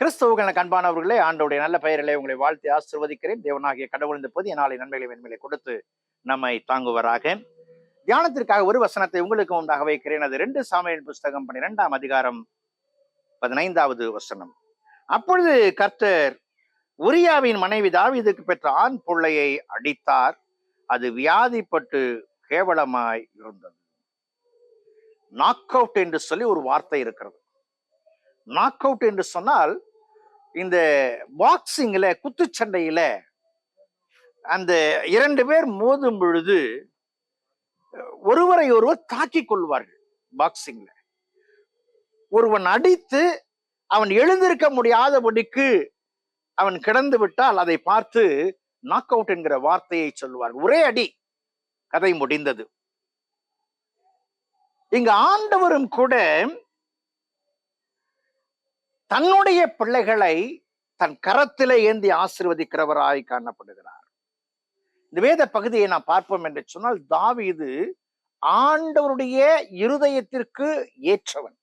கிறிஸ்தவர்கள் அன்பானவர்களே ஆண்டோடைய நல்ல பெயரிலே உங்களை வாழ்த்தி ஆசிர்வதிக்கிறேன். தேவனாகிய கடவுள் இந்த புதிய நாளை நன்மைகளை மென்மையை கொடுத்து நம்மை தாங்குவராக. தியானத்திற்காக ஒரு வசனத்தை உங்களுக்கு உண்டாக வைக்கிறேன். அது ரெண்டு சாமியின் புஸ்தகம் பன்னிரெண்டாம் அதிகாரம் பதினைந்தாவது வசனம். அப்பொழுது கர்த்தர் உரியாவின் மனைவி தாவிதுக்கு பெற்ற ஆண் பிள்ளையை அடித்தார். அது வியாதிப்பட்டு கேவலமாய் இருந்தது. நாக் அவுட் என்று சொல்லி ஒரு வார்த்தை இருக்கிறது. நாக் அவுட் என்று சொன்னால் இந்த பாக்ஸிங்ல குத்துச்சண்டையில அந்த இரண்டு பேர் மோதும் பொழுது ஒருவரை ஒருவர் தாக்கிக் கொள்வார்கள் பாக்ஸிங்ல ஒருவன் அடித்து அவன் எழுந்திருக்க முடியாதபடிக்கு அவன் கிடந்து விட்டால் அதை பார்த்து நாக் அவுட் என்கிற வார்த்தையை சொல்லுவார் ஒரே அடி கதை முடிந்தது. இங்கு ஆண்டவரும் கூட தன்னுடைய பிள்ளைகளை தன் கரத்திலே ஏந்தி ஆசிர்வதிக்கிறவராய் காணப்படுகிறார். இந்த வேத பகுதியை நாம் பார்ப்போம் என்று சொன்னால் தாவீது ஆண்டவருடைய இருதயத்திற்கு ஏற்றவன்.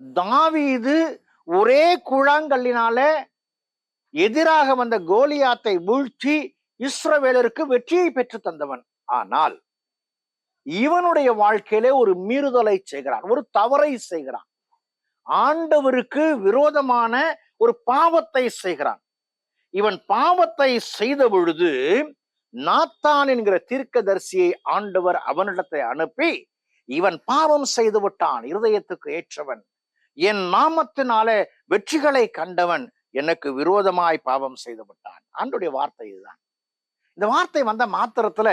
தாவீது ஒரே குழாங்கல்லினால எதிராக வந்த கோலியாத்தை வீழ்த்தி இஸ்ரவேலருக்கு வெற்றியை பெற்று தந்தவன். ஆனால் இவனுடைய வாழ்க்கையிலே ஒரு மீறுதலை செய்கிறான் ஒரு தவறை செய்கிறான். ஆண்டவருக்கு விரோதமான ஒரு பாவத்தை செய்கிறான். இவன் பாவத்தை செய்த பொழுது நாத்தான் என்கிற தீர்க்கதரிசியை ஆண்டவர் அவனிடத்தை அனுப்பி இவன் பாவம் செய்து விட்டான் இருதயத்துக்கு ஏற்றவன். என் நாமத்தினாலே வெற்றிகளை கண்டவன் எனக்கு விரோதமாய் பாவம் செய்து விட்டான். ஆண்டுடைய வார்த்தை இதுதான். இந்த வார்த்தை வந்த மாத்திரத்துல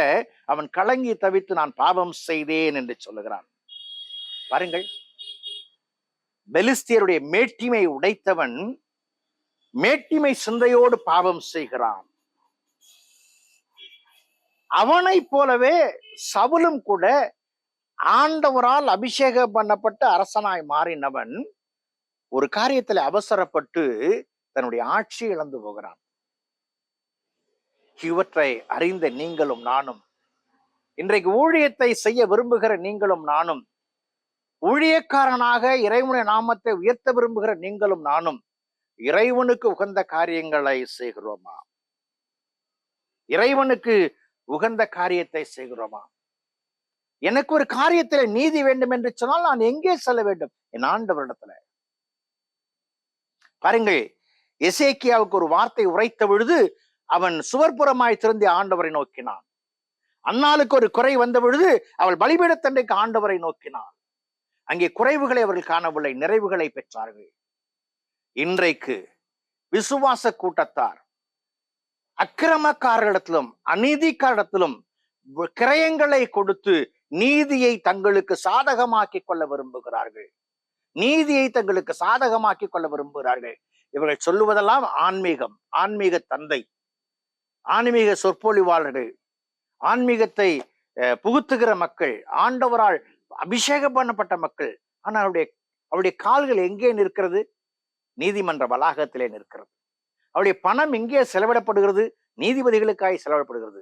அவன் கலங்கி தவித்து நான் பாவம் செய்தேன் என்று சொல்லுகிறான். பாருங்கள் பெலிஸ்தியருடைய மேட்டிமை உடைத்தவன் மேட்டிமை சிந்தையோடு பாவம் செய்கிறான். அவனை போலவே சவுலும் கூட ஆண்டவரால் அபிஷேகம் பண்ணப்பட்ட அரசனாய் மாறினவன் ஒரு காரியத்தில் அவசரப்பட்டு தன்னுடைய ஆட்சி இழந்து போகிறான். இவற்றை அறிந்த நீங்களும் நானும் இன்றைக்கு ஊழியத்தை செய்ய விரும்புகிற நீங்களும் நானும் ஊழியக்காரனாக இறைவனுடைய நாமத்தை உயர்த்த விரும்புகிற நீங்களும் நானும் இறைவனுக்கு உகந்த காரியங்களை செய்கிறோமா? இறைவனுக்கு உகந்த காரியத்தை செய்கிறோமா? எனக்கு ஒரு காரியத்துல நீதி வேண்டும் என்று சொன்னால் நான் எங்கே செல்ல வேண்டும்? என் ஆண்டவரிடத்துல. பாருங்கள் எசேக்கியாவுக்கு ஒரு வார்த்தை உரைத்த பொழுது அவன் சுவர்புறமாய் திருந்தி ஆண்டவரை நோக்கினான். அன்னாளுக்கு ஒரு குறை வந்த பொழுது அவள் பலிபீடத்தண்டைக்கு ஆண்டவரை நோக்கினாள். அங்கே குறைவுகளை அவர்கள் காணவில்லை நிறைவுகளை பெற்றார்கள். இன்றைக்கு விசுவாச கூட்டத்தார் அக்கிரமக்காரர்களிடத்திலும் அநீதிக்காரிடத்திலும் கிரயங்களை கொடுத்து நீதியை தங்களுக்கு சாதகமாக்கி கொள்ள விரும்புகிறார்கள். நீதியை தங்களுக்கு சாதகமாக்கி கொள்ள விரும்புகிறார்கள். இவர்கள் சொல்லுவதெல்லாம் ஆன்மீகம் ஆன்மீக தந்தை ஆன்மீக சொற்பொழிவாளர்கள் ஆன்மீகத்தை புகுத்துகிற மக்கள் ஆண்டவரால் அபிஷேகம் பண்ணப்பட்ட மக்கள். ஆனால் அவருடைய அவருடைய கால்கள் எங்கே நிற்கிறது? நீதிமன்ற வளாகத்திலே நிற்கிறது. அவருடைய பணம் எங்கே செலவிடப்படுகிறது? நீதிபதிகளுக்காய் செலவிடப்படுகிறது.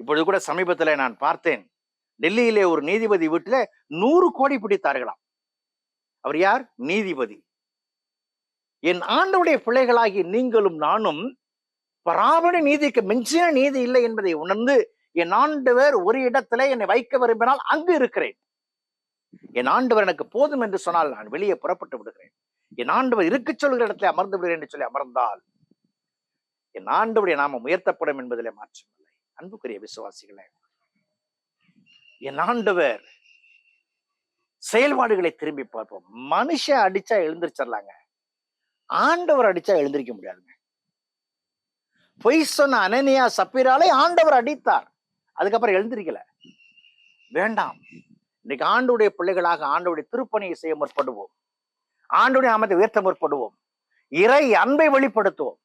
இப்பொழுது கூட சமீபத்தில் நான் பார்த்தேன். டெல்லியிலே ஒரு நீதிபதி வீட்டுல நூறு கோடி பிடித்தார்களாம். அவர் யார்? நீதிபதி. என் ஆண்டவுடைய பிள்ளைகளாகி நீங்களும் நானும் பராபர நீதிக்கு மிஞ்சின நீதி இல்லை என்பதை உணர்ந்து என் ஆண்டவர் ஒரு இடத்துல என்னை வைக்க விரும்பினால் அங்கு இருக்கிறேன். என் ஆண்டவர் எனக்கு போதும் என்று சொன்னால் நான் வெளியே புறப்பட்டு விடுகிறேன். என் ஆண்டவர் இருக்க சொல்கிற இடத்துல அமர்ந்து விடுகிறேன் என்று சொல்லி அமர்ந்தால் என் ஆண்டவுடைய நாமம் உயர்த்தப்படும் என்பதிலே மாற்றமில்லை அன்புக்குரிய விசுவாசிகளே என் ஆண்டவர் செயல்பாடுகளை திரும்பி பார்ப்போம். மனுஷன் அடிச்சா எழுந்திரிச்சிடலாங்க ஆண்டவர் அடிச்சா எழுந்திருக்க முடியாதுங்க. பொய் சொன்ன அனனியா சப்பீராலே ஆண்டவர் அடித்தார். அதுக்கப்புறம் எழுந்திருக்கல. வேண்டாம். இன்னைக்கு ஆண்டுடைய பிள்ளைகளாக ஆண்டவுடைய திருப்பணியை செய்ய முற்படுவோம். ஆண்டுடைய நாமத்தை உயர்த்த முற்படுவோம். இறை அன்பை வெளிப்படுத்துவோம்.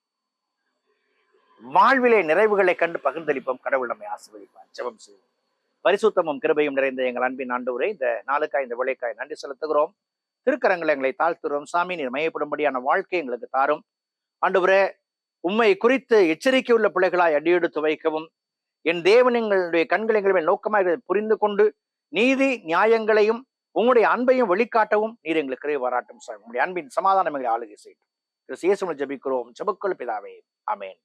வாழ்விலே நிறைவுகளை கண்டு பகிர்ந்தளிப்போம். கடவுள் நம்மை ஆசிர்வதிப்பார். ஜெபம் செய்வோம். பரிசுத்தமும் கிருபையும் நிறைந்த எங்கள் அன்பின் ஆண்டவரை இந்த நாளுக்காய் இந்த விளைக்காய் நன்றி செலுத்துகிறோம். திருக்கரங்களை எங்களை தாழ்த்துகிறோம். சாமி நீர் மையப்படும்படியான வாழ்க்கை எங்களுக்கு தாரும். ஆண்டவரே உண்மை குறித்து எச்சரிக்கை உள்ள பிள்ளைகளாய் அடியெடுத்து வைக்கவும். என் தேவன் எங்களுடைய கண்கள் எங்களுமே நோக்கமாக புரிந்து கொண்டு நீதி நியாயங்களையும் உங்களுடைய அன்பையும் வெளிக்காட்டவும் நீர் எங்களுக்கு கிருபை பாராட்டும் சார் உங்களுடைய அன்பின் சமாதானம் எங்களை ஆளுகை செய்யும் கிறிஸ்து இயேசுவில் பிதாவே. அமேன்